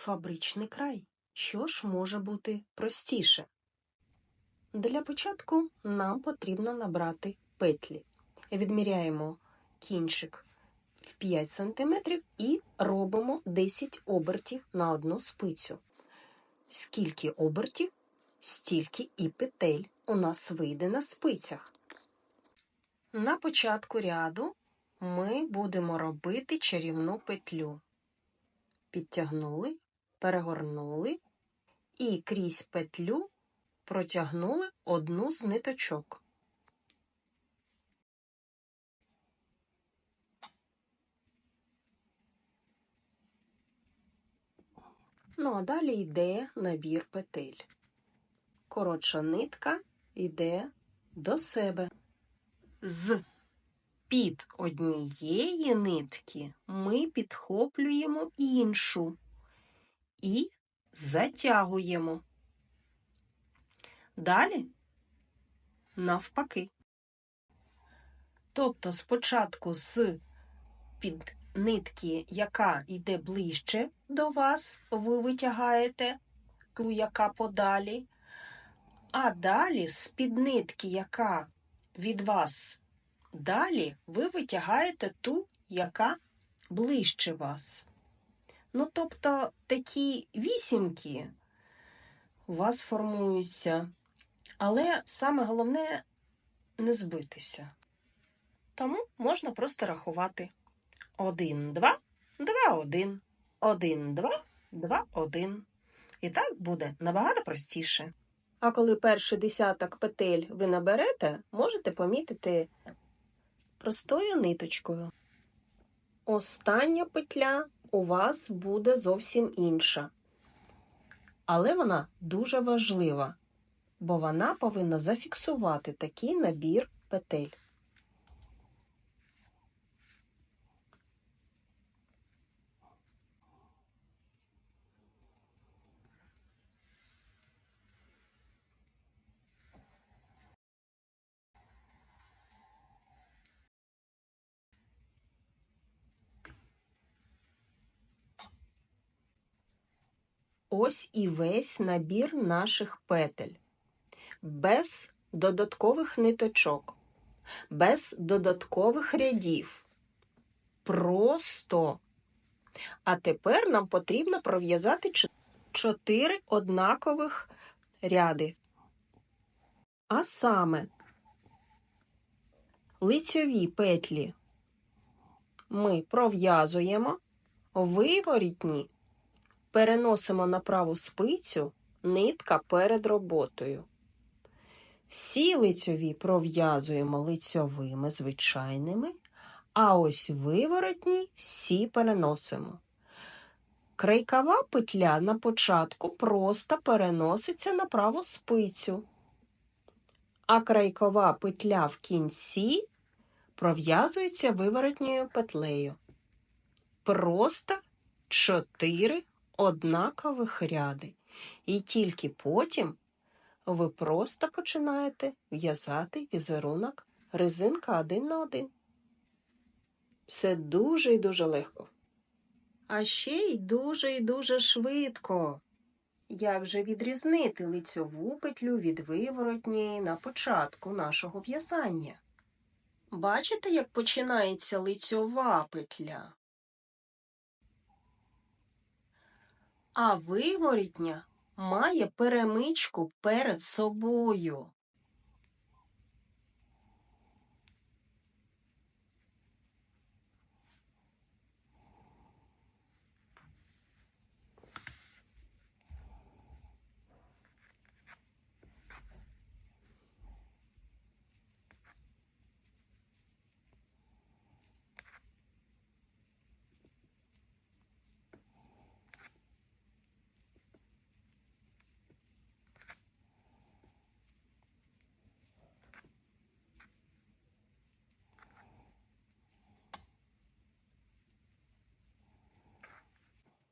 Фабричний край. Що ж може бути простіше? Для початку нам потрібно набрати петлі. Відміряємо кінчик в 5 см і робимо 10 обертів на одну спицю. Скільки обертів, стільки і петель у нас вийде на спицях. На початку ряду ми будемо робити чарівну петлю. Підтягнули, перегорнули і крізь петлю протягнули одну з ниточок. Ну, а далі йде набір петель. Коротша нитка йде до себе. З під однієї нитки ми підхоплюємо іншу і затягуємо. Далі навпаки. Тобто спочатку з під нитки, яка йде ближче до вас, ви витягаєте ту, яка подалі, а далі з під нитки, яка від вас далі, ви витягаєте ту, яка ближче вас. Ну, тобто такі вісімки у вас формуються, але саме головне не збитися. Тому можна просто рахувати 1, 2, 2, 1, 1, 2, 2, 1. І так буде набагато простіше. А коли перший десяток петель ви наберете, можете помітити простою ниточкою. Остання петля у вас буде зовсім інша. Але вона дуже важлива, бо вона повинна зафіксувати такий набір петель. Ось і весь набір наших петель. Без додаткових ниточок, без додаткових рядів. Просто. А тепер нам потрібно пров'язати 4 однакових ряди. А саме лицьові петлі ми пров'язуємо, виворітні переносимо на праву спицю нитка перед роботою. Всі лицьові пров'язуємо лицьовими звичайними, а ось виворотні всі переносимо. Крайкова петля на початку просто переноситься на праву спицю, а крайкова петля в кінці пров'язується виворотньою петлею. Просто 4 однакових ряди, і тільки потім ви просто починаєте в'язати візерунок резинка один на один. Все дуже і дуже легко. А ще й дуже і дуже швидко. Як же відрізнити лицьову петлю від виворотньої на початку нашого в'язання? Бачите, як починається лицьова петля? А виворітня має перемичку перед собою.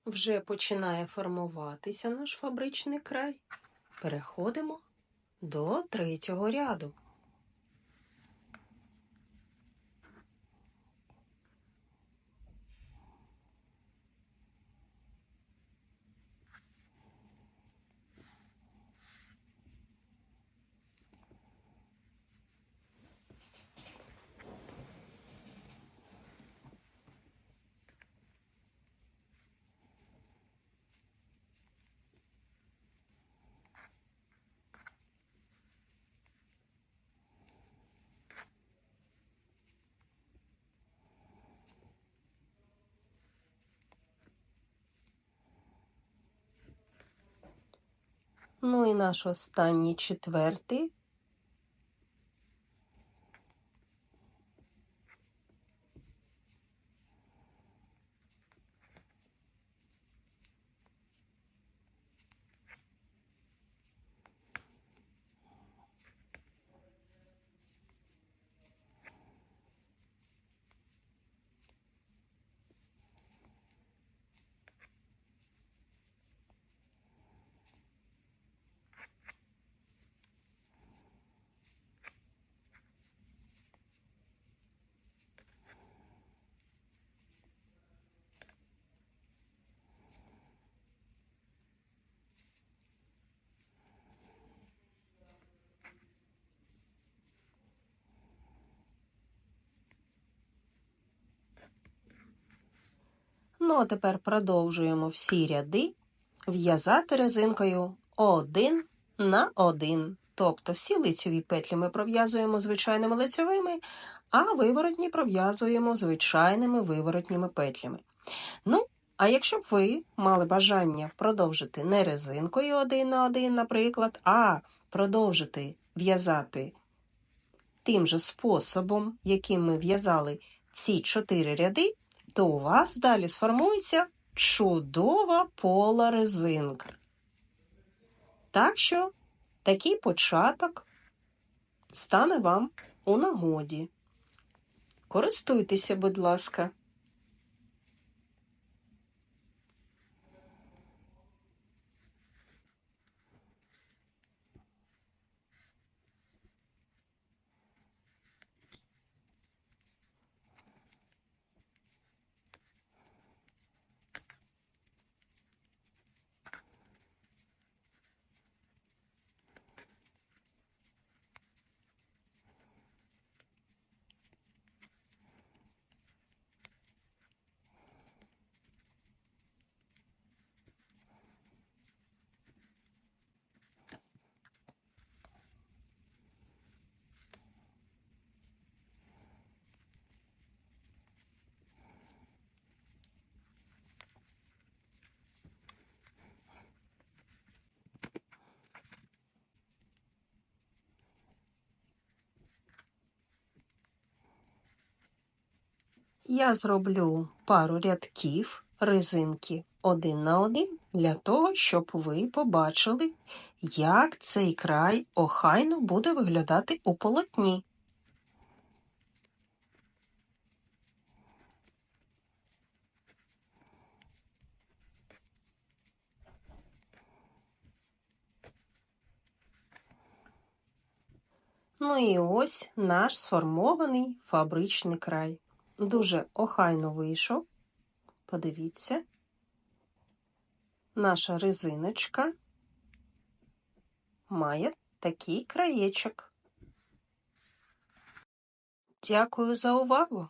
Вже починає формуватися наш фабричний край. Переходимо до третього ряду. Ну і наш останній четвертий. Ну, а тепер продовжуємо всі ряди в'язати резинкою один на один. Тобто всі лицьові петлі ми пров'язуємо звичайними лицьовими, а виворотні пров'язуємо звичайними виворотніми петлями. Ну, а якщо б ви мали бажання продовжити не резинкою один на один, наприклад, а продовжити в'язати тим же способом, яким ми в'язали ці чотири ряди, то у вас далі сформується чудова пола резинка. Так що такий початок стане вам у нагоді. Користуйтеся, будь ласка. Я зроблю пару рядків резинки один на один для того, щоб ви побачили, як цей край охайно буде виглядати у полотні. Ну і ось наш сформований фабричний край. Дуже охайно вийшов. Подивіться. Наша резиночка має такий краєчок. Дякую за увагу!